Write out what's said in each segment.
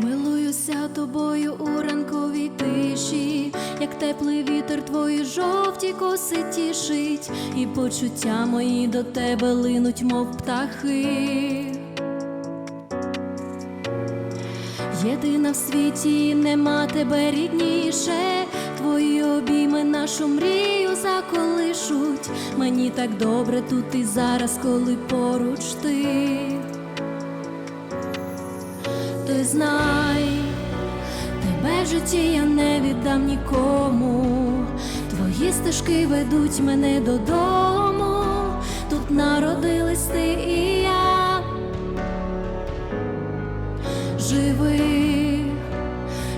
Милуюся тобою у ранковій тиші, як теплий вітер твої жовті коси тішить, і почуття мої до тебе линуть, мов птахи. Єдина в світі нема тебе рідніше, твої обійми нашу мрію заколишуть. Мені так добре тут і зараз, коли поруч ти. Ти знай, тебе в житті я не віддам нікому. Твої стежки ведуть мене додому. Тут народились ти і я. Живи,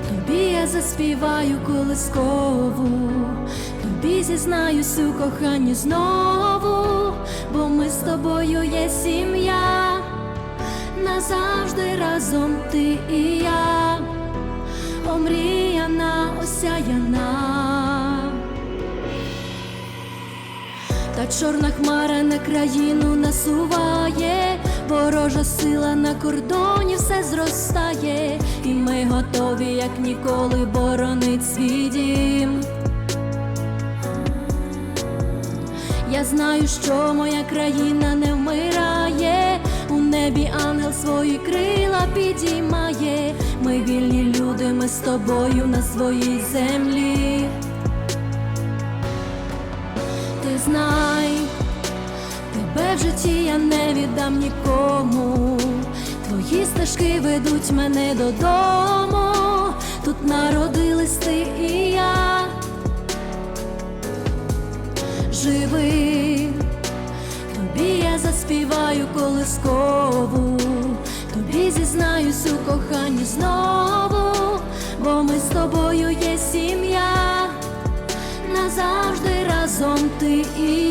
тобі я заспіваю колискову, зізнаюсь у коханні знову, бо ми з тобою є сім'я назавжди разом ти і я, омріяна, осяяна. Та чорна хмара на країну насуває, ворожа сила на кордоні все зростає, і ми готові, як ніколи, боронить свій дім. Я знаю, що моя країна не вмирає, у небі ангел свої крила підіймає. Ми вільні люди, ми з тобою на своїй землі. Ти знай, тебе в житті я не віддам нікому. Твої стежки ведуть мене додому. Тут народились ти і я. Живи, тобі я заспіваю колискову, тобі зізнаюсь у коханні знову, бо ми з тобою є сім'я, назавжди разом ти і